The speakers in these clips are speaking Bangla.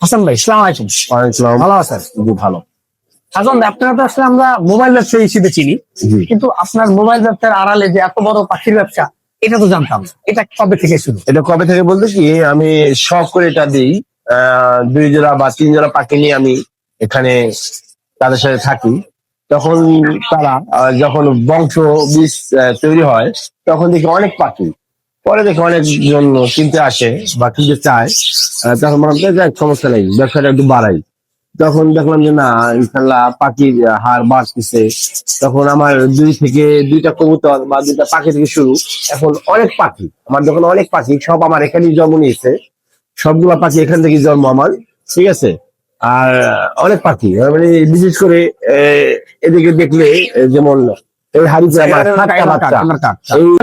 হাসান ভাই সালাম আলাইকুম। ভালো আছেন? ভালো। হাসান ভাই আপনারা তো আসলে আমরা মোবাইল ব্যবসা হিসেবে চিনি। কিন্তু আপনার মোবাইল ব্যবসার আড়ালে যে এত বড় পাখির ব্যবসা এটা তো জানতাম। এটা কবে থেকে শুরু? এটা কবে থেকে বলতে কি আমি শখ করে এটা দিই। দুই জোড়া বা তিন জোড়া পাখি নিয়ে আমি এখানে তাদের সাথে থাকি। তখন তারা যখন বংশ বীজ তৈরি হয় তখন দেখি অনেক পাখি। পরে দেখি অনেকজন কিনতে আসে বা কিনতে চায়। তখন হয় যাক সমস্যা নেই, ব্যবসাটা একটু বাড়াই। তখন দেখলাম যে না, ইনশাল্লাহ পাখির হার বাড়তেছে। তখন আমার দুই থেকে দুইটা কবুতর বা দুইটা পাখি থেকে শুরু, এখন অনেক পাখি। আমার যখন অনেক পাখি, সব আমার এখানেই জন্ম নিয়েছে। সবগুলো পাখি এখান থেকে জন্ম আমার, ঠিক আছে? আর অনেক পাখি মানে বিশেষ করে এদিকে দেখলে যেমন এই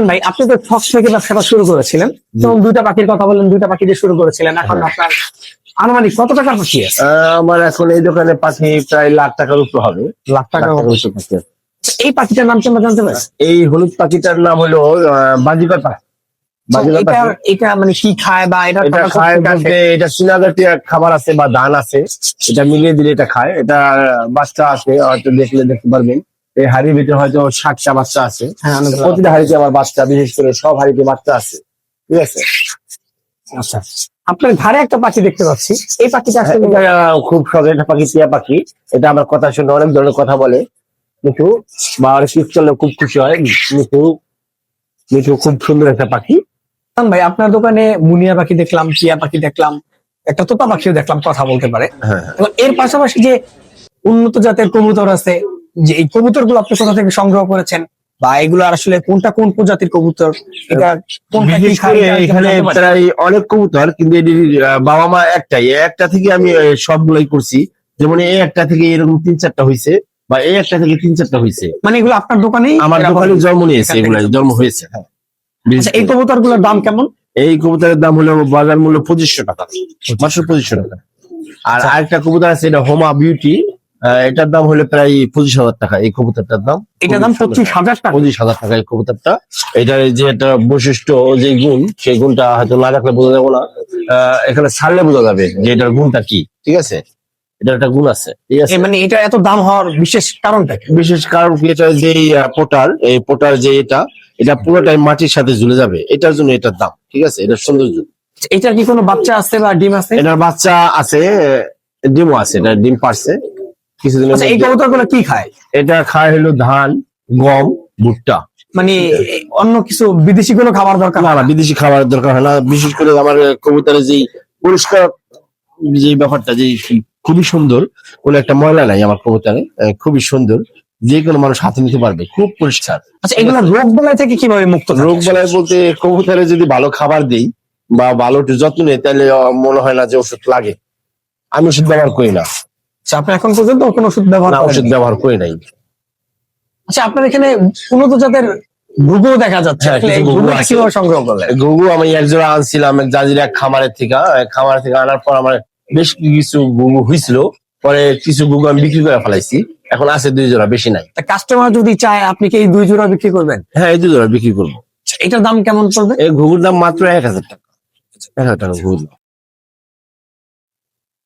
ভাই আপনি তো ছক থেকে ব্যবসাটা শুরু করেছিলেন। তখন দুইটা পাখির কথা বললেন দুইটা পাখি দিয়ে শুরু করেছিলেন। এখন আপনার আনুমানিক কত টাকার পাখি আছে? আহ, আমার এখন এই দোকানে পাখি প্রায় লাখ টাকার উপর হবে। লাখ টাকার উপর। পাখি এই পাখিটার নাম কি আমরা জানতে পারি? এই হলুদ পাখিটার নাম হলো বাজিকর পাখি। এটা মানে কি খায় বা এটা খায় এটা চীনা জাতীয় খাবার আছে বা ধান আছে। এটা মিলিয়ে দিলে এটা খায়। এটা বাচ্চা আছে হয়তো দেখলে দেখতে পারবেন। এই হাড়ির ভিতরে হয়তো ষাটটা বাচ্চা আছে। হ্যাঁ প্রতিটা হাড়িতে আমার বাচ্চা বিশেষ করে সব হাড়িতে বাচ্চা আছে। ঠিক আছে? আচ্ছা। আপনার ঘাড়ে একটা পাখি দেখতে পাচ্ছি। এই পাখিটা আসলে খুব শখের একটা পাখি টিয়া পাখি। এটা আমার কথা শুনে অনেক ধরনের কথা বলে। মিঠু বা অনেক চললে খুব খুশি হয়। মিঠু মিঠু খুব সুন্দর একটা পাখি। ভাই আপনার দোকানে মুনিয়া পাখি দেখলাম টিয়া পাখি দেখলাম একটা তোতা পাখিও দেখলাম কথা বলতে পারে। হ্যাঁ। এবং এর পাশাপাশি যে উন্নত জাতের কবুতর আছে যে এই কবুতরগুলো আপনি কোথা থেকে সংগ্রহ করেছেন? বা এগুলো আসলে কোনটা কোন প্রজাতির কবুতর? এটা কোনটা কি খায় এখানে প্রায় অনেক কবুতর কিন্তু এটির বাবা মা একটাই। একটা থেকে আমি সবগুলাই করছি। যেমন এই একটা থেকে এরকম তিন চারটা হয়েছে বা এই একটা থেকে তিন চারটা হয়েছে মানে এগুলো আপনার দোকানেই আমার দোকানে জন্ম নিয়েছে এগুলো জন্ম হয়েছে হ্যাঁ। আচ্ছা এই কবুতরগুলোর দাম কেমন? এই কবুতরের দাম হলো বাজার মূল্য পঁচিশশো টাকা। মাত্র পঁচিশশো টাকা। আর আচ্ছা। আরেকটা কবুতর আছে এটা হোমা বিউটি। এটার দাম হলো প্রায় পঁচিশ হাজার টাকা এই কবুতরটার দাম। এটার দাম। পঁচিশ হাজার টাকা। পঁচিশ হাজার টাকা এই কবুতরটা। এটার যে একটা বৈশিষ্ট্য যে গুণ সেই গুণটা হয়তো না রাখলে বোঝা যাবে না। এখানে ছাড়লে বোঝা যাবে যে এটার গুণটা কি ঠিক আছে? এটার একটা গুণ আছে ঠিক আছে? মানে এটা এত দাম হওয়ার বিশেষ কারণটা বিশেষ কারণ এটা যে পোটার এই পোটার যে এটা এটা পুরোটাই মাটির সাথে ঝুলে যাবে। এটার জন্য এটার দাম ঠিক আছে? এটার সৌন্দর্য। এটার কি কোনো বাচ্চা আছে বা ডিম আছে? এটার বাচ্চা আছে ডিমও আছে এটা ডিম পারছে। কিছুদিনের আচ্ছা এই মধ্যে। কবুতরগুলো কি খায়? এটা খায় হলো ধান গম ভুট্টা। মানে অন্য কিছু বিদেশি কোনো খাবার দরকার না না বিদেশি খাবারের দরকার হয় না। বিশেষ করে আমার কবুতরের যে পরিষ্কার যে ব্যাপারটা যে খুবই সুন্দর কোন একটা ময়লা নাই আমার কবুতরে খুবই সুন্দর। যে কোনো মানুষ হাতে নিতে পারবে খুব পরিষ্কার। আচ্ছা এগুলো রোগ বেলায় থেকে কীভাবে মুক্ত রোগ বালাই বলতে কবুতরে যদি ভালো খাবার দিই বা ভালো একটু যত্ন নেই তাহলে মনে হয় না যে ওষুধ লাগে। আমি ওষুধ ব্যবহার করি না। আপনি এখন পর্যন্ত কোনো ওষুধ ব্যবহার না ওষুধ ব্যবহার করি নাই। আচ্ছা আপনার এখানে উন্নত জাতের ঘুঘু দেখা যাচ্ছে হ্যাঁ, ঘুঘু সংগ্রহ করলেন? ঘুঘু আমি এক জোড়া আনছিলাম জাজির খামারের থেকে থেকে আনার পর আমার বেশ কিছু ঘুঘু হয়েছিল পরে কিছু ঘুঘু আমি বিক্রি করে ফেলাইছি এখন আছে দুই জোড়া বেশি নাই। তা কাস্টমার যদি চায় আপনি কি এই দুই জোড়া বিক্রি করবেন? হ্যাঁ এই দুই জোড়া বিক্রি করব। আচ্ছা, এটার দাম কেমন পড়বে? এই ঘুঘুর দাম মাত্র এক হাজার টাকা। এক হাজার টাকা দাম।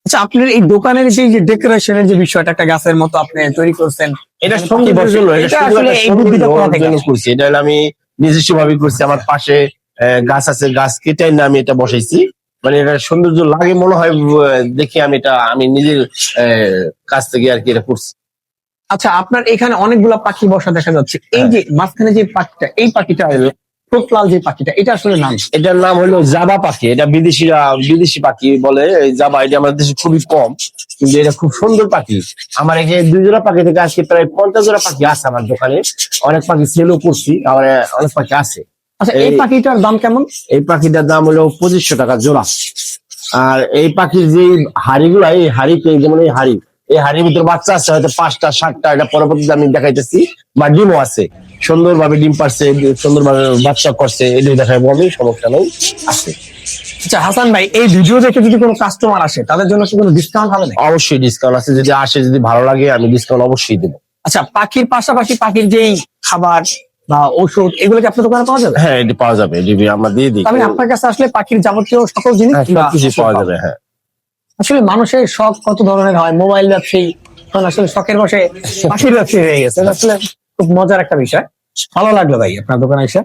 আচ্ছা আপনার এই দোকানের যে যে ডেকোরেশনের যে বিষয়টা একটা গাছের মতো আপনি তৈরি করছেন এটা বসে। এটা এটা আসলে এই বুদ্ধিটা কোথা থেকে করছি। এটা আমি নিজস্ব ভাবে করছি আমার পাশে গাছ আছে গাছ কেটে না আমি এটা বসাইছি। মানে এটা সৌন্দর্য লাগে মনে হয় দেখে আমি এটা আমি নিজের আহ, কাছ থেকে আর কি এটা করছি। আচ্ছা আপনার এখানে অনেকগুলা পাখি বসা দেখা যাচ্ছে। এই যে মাঝখানে যে পাখিটা এই পাখিটা হলো টোটলাল যে পাখিটা এটা আসলে নাম এটার নাম হলো জাবা পাখি। এটা বিদেশিরা বিদেশি পাখি বলে এই জাবা এটা আমাদের দেশে খুবই কম কিন্তু এটা খুব সুন্দর পাখি। আমার এখানে দুই জোড়া পাখি থেকে আজকে প্রায় পঞ্চাশ জোড়া পাখি আছে আমার দোকানে। অনেক পাখি সেলও করছি আবার অনেক পাখি আছে। আচ্ছা এই পাখিটার দাম কেমন? এই পাখিটার দাম হলো পঁচিশশো টাকা জোড়া। আর এই পাখির যে হাড়িগুলো এই হাড়িতে যেমন এই হাড়ি এই হাড়ির ভিতরে বাচ্চা আছে হয়তো পাঁচটা সাতটা এটা পরবর্তীতে আমি দেখাইতেছি বা ডিমও আছে। সুন্দরভাবে ডিম পারছে সুন্দরভাবে বাচ্চা করছে এটাই দেখাবো আমি সমস্যা নেই। আছে। আচ্ছা হাসান ভাই এই ভিডিও দেখে যদি কোনো কাস্টমার আসে তাদের জন্য কি কোনো ডিসকাউন্ট হবে না অবশ্যই ডিসকাউন্ট আছে যদি আসে যদি ভালো লাগে আমি ডিসকাউন্ট অবশ্যই দেবো। আচ্ছা পাখির পাশাপাশি পাখির যেই খাবার বা ওষুধ এগুলো কি আপনার দোকানে পাওয়া যাবে? হ্যাঁ এটি পাওয়া যাবে এটি আমরা দিয়ে দিই। আমি আপনার কাছে আসলে পাখির যাবতীয় সকল জিনিস হ্যাঁ, পাওয়া যাবে হ্যাঁ। আসলে মানুষের শখ কত ধরনের হয়? মোবাইল ব্যবসায়ী আসলে শখের বসে পাখির ব্যবসায়ী হয়ে গেছে। আসলে খুব মজার একটা বিষয়। ভালো লাগল ভাই আপনার দোকানে এসে।